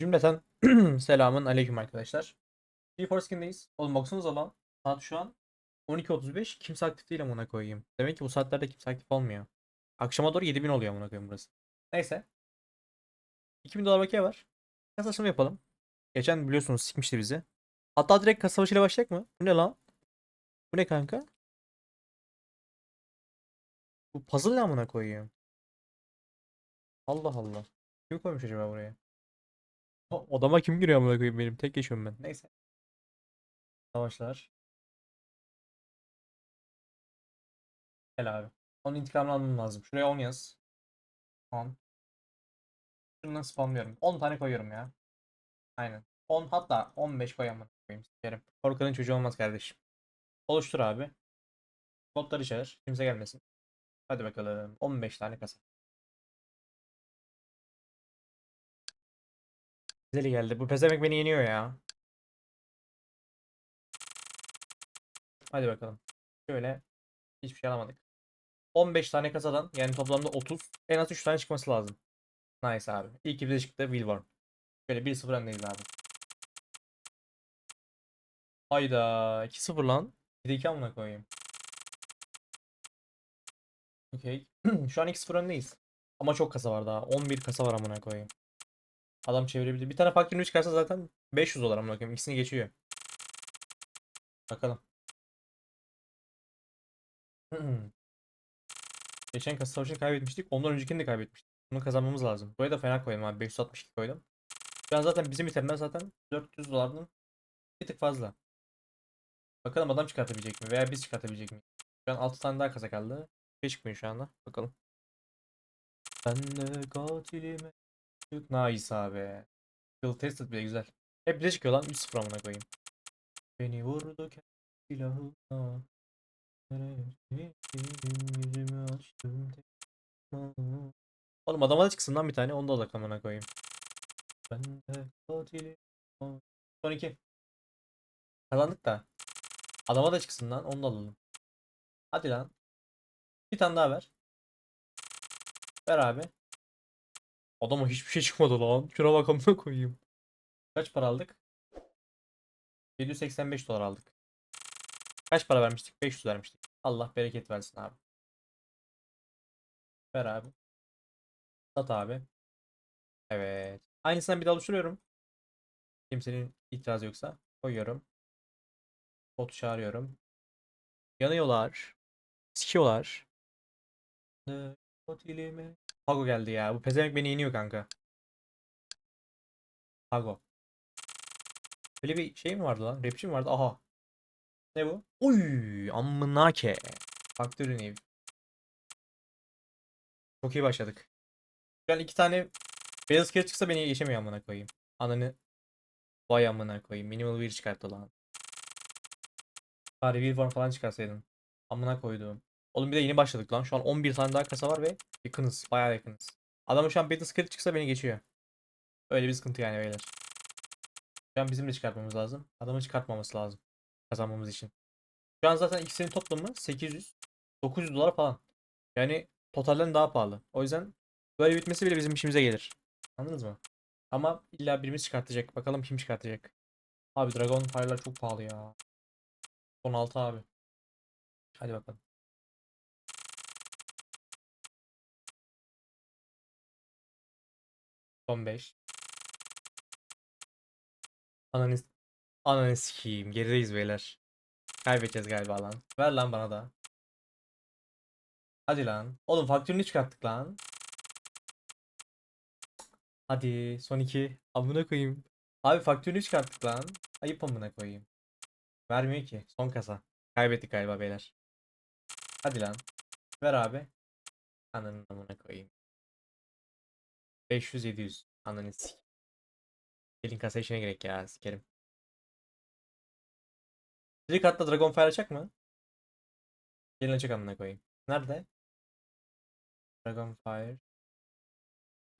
Cümleten selamın aleyküm arkadaşlar. GeForce Skin'deyiz. Oğlum baksanıza lan. Saat şu an 12.35. Kimse aktif değil amına koyayım. Demek ki bu saatlerde kimse aktif olmuyor. Akşama doğru 7000 oluyor amına koyayım burası. Neyse. 2000 dolar bakiye var. Kasa açılımı yapalım. Geçen biliyorsunuz sikmişti bizi. Hatta direkt kasa başıyla başlayak mı? Bu ne lan? Bu ne kanka? Bu puzzle ne amına koyayım? Allah Allah. Kim koymuş acaba buraya? Odama kim giriyor amına koyayım benim? Tek yaşıyorum ben. Neyse. Savaşlar. Gel abi. Onun intikamını almam lazım. Şuraya 10 yaz. 10. Şunu nasıl spamlıyorum? 10 tane koyuyorum ya. Aynen. 10 hatta 15 koy amına koyayım. Sikerim. Korkanın çocuğu olmaz kardeşim. Oluştur abi. Kodları çağır. Kimse gelmesin. Hadi bakalım. 15 tane kasa. Güzeli geldi. Bu pezevenk beni yeniyor ya. Hadi bakalım. Şöyle. Hiçbir şey alamadık. 15 tane kasadan yani toplamda 30. En az 3 tane çıkması lazım. Nice abi. İlk bize çıktı Wilborn. Şöyle 1-0 öndeyiz abi. Hayda. 2-0 lan. Bir de 2 amına koyayım. Okey. Şu an 2-0 öndeyiz. Ama çok kasa var daha. 11 kasa var amına koyayım. Adam çevirebilir. Bir tane fakir çıkarsa zaten 500 dolar amına koyayım. İkisini geçiyor. Bakalım. Geçen kasa savaşını kaybetmiştik. Ondan öncekini de kaybetmiştik. Bunu kazanmamız lazım. Buraya da fena koydum abi. 562 koydum. Şu an zaten bizim itemler zaten 400 dolardan bir tık fazla. Bakalım adam çıkartabilecek mi? Veya biz çıkartabilecek mi? Şu an 6 tane daha kasa kaldı. Bir şey çıkmıyor şu anda. Bakalım. Ben de katilime. Nice abi. Skill tested bile güzel. Hep bize çıkıyor lan 3-0 amına koyayım. Beni vurdu silahına. Yüzümü açtım. Oğlum adama da çıksın lan bir tane onu da alak amına koyayım. Ben de katilim. Son iki. Kazandık da. Adama da çıksın lan onu da alalım. Hadi lan. Bir tane daha ver. Ver abi. Adama hiçbir şey çıkmadı lan. Şuna bak amına koyayım. Kaç para aldık? 785 dolar aldık. Kaç para vermiştik? 500 vermiştik. Allah bereket versin abi. Ver abi. Sat abi. Evet. Aynısından bir daha oluşturuyorum. Kimsenin itirazı yoksa koyuyorum. Bot çağırıyorum. Yanıyorlar. Sikiyorlar. Ne Pago geldi ya. Bu pezevenk beni yeniyor kanka. Pago. Böyle bir şey mi vardı lan? Rapçi mi vardı? Aha. Ne bu? Uy, amına ke. Faktörün ev. Çok iyi başladık. Şu an iki tane beyaz kere çıksa beni geçemiyor amına koyayım. Ananı vay amına koyayım. Minimal bir çıkarttı lan. Bari bir form falan çıkarsaydın. Amına koyduğum. Oğlum bir de yeni başladık lan. Şu an 11 tane daha kasa var ve yakınız. Bayağı yakınız. Adamın şu an beta skill çıksa beni geçiyor. Öyle bir sıkıntı yani beyler. Şu an bizim de çıkartmamız lazım. Adamı çıkartmaması lazım. Kazanmamız için. Şu an zaten ikisinin toplamı 800 900 dolar falan. Yani totalden daha pahalı. O yüzden böyle bitmesi bile bizim işimize gelir. Anladınız mı? Ama illa birimiz çıkartacak. Bakalım kim çıkartacak. Abi Dragon Fire'lar çok pahalı ya. 16 abi. Hadi bakalım. Son 5. Ananı, ananı sikeyim. Gerideyiz beyler. Kaybedeceğiz galiba lan. Ver lan bana da. Hadi lan. Oğlum faktörünü çıkarttık lan. Hadi son iki. Amına koyayım. Abi faktörünü çıkarttık lan. Ayıp amına koyayım. Vermiyor ki. Son kasa. Kaybettik galiba beyler. Hadi lan. Ver abi. Ananın amına koyayım. 500 700. Ananı sik. Gelin kasa işine gerek ya. Sikerim. Direkt Dragonfire açacak mı? Gelin açacak amına koyayım. Nerede? Dragonfire.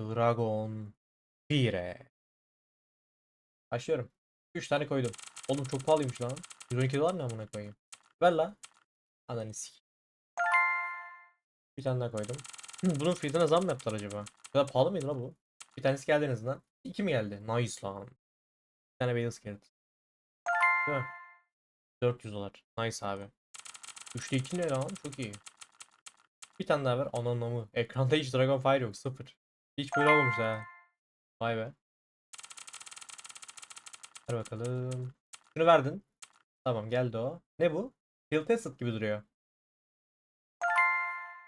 Dragon Fire. Açıyorum. 3 tane koydum. Oğlum çok pahalıymış lan. 112 dolar ne amına koyayım? Ver la. Ananı. Bir tane daha koydum. Bunun fiyatına zam mı yaptılar acaba? Ya da pahalı mıydı la bu? Bir tanesi geldi en azından. 2 mi geldi? Nice lan. Bir tane Bale Scared. Değil mi? 400 dolar. Nice abi. 3'te 2 ne lan? Çok iyi. Bir tane daha ver. Ananamı. Ekranda hiç Dragon Fire yok. Sıfır. Hiç böyle olmamış ha. Vay be. Ver bakalım. Şunu verdin. Tamam geldi o. Ne bu? Field Tested gibi duruyor.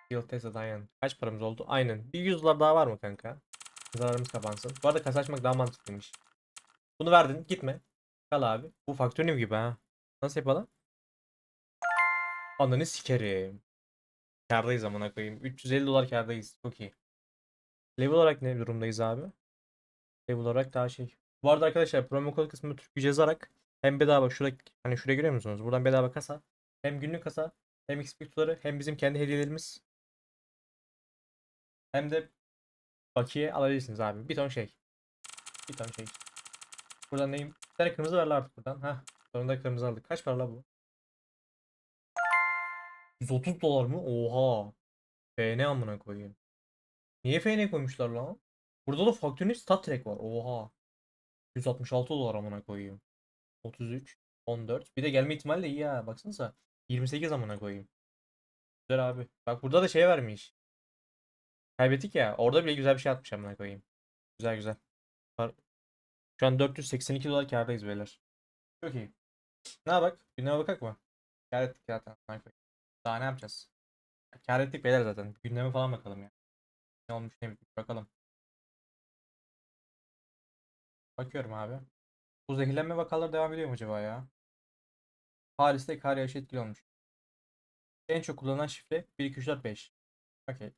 Field Tested aynen. Kaç paramız oldu? Aynen. Bir 100 dolar daha var mı kanka? Zararımız kapansın. Bu arada kasa açmak daha mantıklıymış. Bunu verdin. Gitme. Kal abi. Bu faktörüm gibi ha. Nasıl yapalım? Ananı sikerim. Kârdayız amına koyayım. 350 dolar kârdayız. Çok iyi. Level olarak ne durumdayız abi? Level olarak daha şey. Bu arada arkadaşlar promo kod kısmında Türk Gücü yazarak hem bedava şurada hani şuraya görüyor musunuz? Buradan bedava kasa. Hem günlük kasa. Hem XP kutuları. Hem bizim kendi hediyelerimiz. Hem de bakiye alabilirsiniz abi. Bir ton şey. Bir ton şey. Buradan neyim? Bir tane kırmızı lan artık buradan. Hah. Sonunda kırmızı aldık. Kaç para bu? 130 dolar mı? Oha. FN amına koyayım. Niye FN koymuşlar lan? Burada da faktörün stat track var. Oha. 166 dolar amına koyayım. 33, 14. Bir de gelme ihtimali de iyi ha. Baksanıza. 28 amına koyayım. Güzel abi. Bak burada da şey vermiş. Kaybettik ya. Orada bile güzel bir şey atmış amına koyayım. Güzel güzel. Şu an 482 dolar kârdayız beyler. Çok iyi. Ne bak? Gündeme bakak mı? Kâr ettik zaten. Daha ne yapacağız? Kâr ettik beyler zaten. Gündeme falan bakalım ya. Ne olmuş ne bitmiş bakalım. Bakıyorum abi. Bu zehirlenme vakaları devam ediyor mu acaba ya? Paris'te kar yağışı etkili olmuş. En çok kullanılan şifre 1 2 3 4 5. Okey.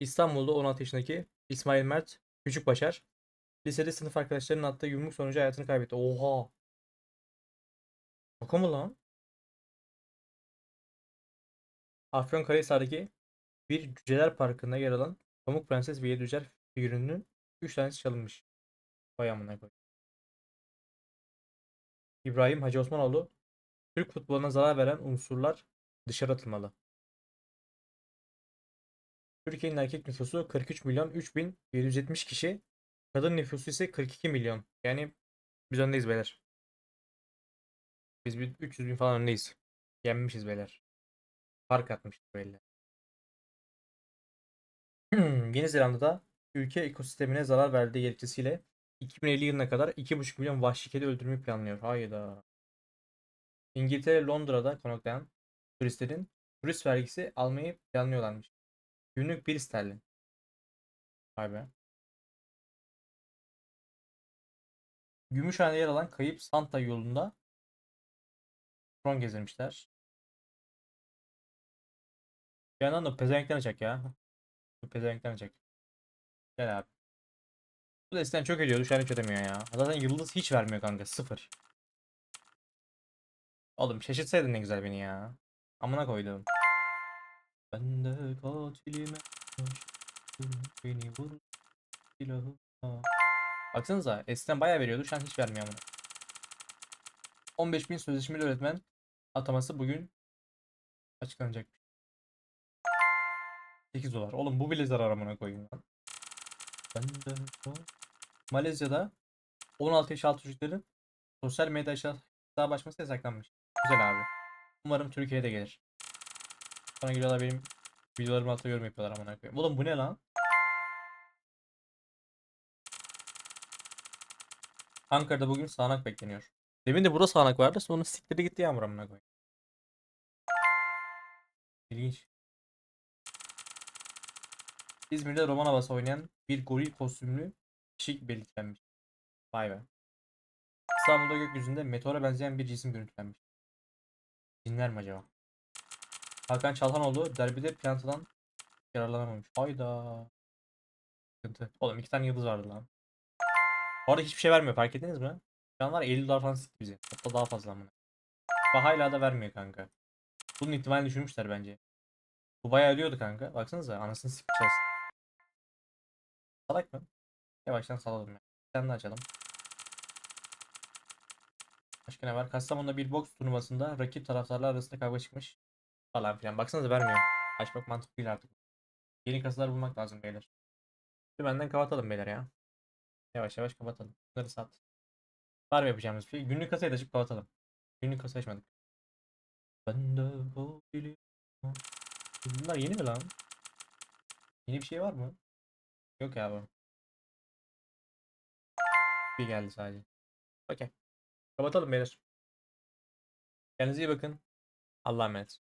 İstanbul'da 16 yaşındaki İsmail Mert Küçükbaşar lisede sınıf arkadaşlarının attığı yumruk sonucu hayatını kaybetti. Oha. Şaka mı lan? Afyonkarahisar'daki bir cüceler parkında yer alan Pamuk Prenses ve Yedi Cüceler figürünün 3 tanesi çalınmış. Vay amına koy. İbrahim Hacı Osmanoğlu Türk futboluna zarar veren unsurlar dışarı atılmalı. Türkiye'nin erkek nüfusu 43 milyon 3770 kişi. Kadın nüfusu ise 42 milyon. Yani biz öndeyiz beyler. Biz bir 300 bin falan öndeyiz. Yenmişiz beyler. Fark atmışız belli. Yeni Zelanda'da ülke ekosistemine zarar verdiği gerekçesiyle 2050 yılına kadar 2,5 milyon vahşi kedi öldürmeyi planlıyor. Hayda. İngiltere Londra'da konaklayan turistlerin turist vergisi almayı planlıyorlarmış. Günlük 1 sterlin. Vay be. Gümüşhane'de yer alan kayıp Santa yolunda drone gezdirmişler. Bir yandan da pezevenkten açacak ya. Pezevenkten açacak. Gel abi. Bu da eskiden çok ediyordu şu an hiç ödemiyor ya. Zaten yıldız hiç vermiyor kanka. Sıfır. Oğlum şaşırtsaydın ne güzel beni ya. Amına koydum. Ben de katilime beni vur silahına. Baksanıza eskiden bayağı veriyordu şu an hiç vermiyor amına. 15.000 sözleşmeli öğretmen ataması bugün açıklanacak. 8 dolar. Oğlum bu bile zarar amına koyayım lan. Ben de Malezya'da 16 yaş altı çocukların sosyal medya hesabı açması yasaklanmış. Güzel abi. Umarım Türkiye'de gelir. Sonra geliyorlar benim videolarımı altına yorum yapıyorlar amına koyayım. Oğlum bu ne lan? Ankara'da bugün sağanak bekleniyor. Demin de burada sağanak vardı. Sonra siktir gitti yağmur amına koyayım. İlginç. İzmir'de roman havası oynayan bir goril kostümlü kişi belirlenmiş. Vay be. İstanbul'da gökyüzünde meteora benzeyen bir cisim görüntülenmiş. Cinler mi acaba? Hakan Çalhanoğlu derbide piyantadan yararlanamamış. Hayda. Sıkıntı. Oğlum iki tane yıldız vardı lan. Bu arada hiçbir şey vermiyor fark ettiniz mi? Ya, 50 dolar falan sıktı bizi. Hatta daha fazla amına. Bak hala da vermiyor kanka. Bunun ihtimalini düşünmüşler bence. Bu bayağı ölüyordu kanka. Baksanıza anasını sikeceğiz. Salak mı? Yavaştan salalım ya. Bir tane açalım. Başka ne var? Kastamonu'da bir boks turnuvasında rakip taraftarlar arasında kavga çıkmış. Falan filan. Baksanıza vermiyor. Açmak mantıklı değil artık. Yeni kasalar bulmak lazım beyler. Şimdi benden kapatalım beyler ya. Yavaş yavaş kapatalım. Bunları sat. Var mı yapacağımız bir şey? Günlük kasayı da açıp kapatalım. Günlük kasa açmadık. Ben de bu. Bunlar yeni mi lan? Yeni bir şey var mı? Yok ya bu. Bir geldi sadece. Okey. Kapatalım beyler. Kendinize iyi bakın. Allah'a emanet.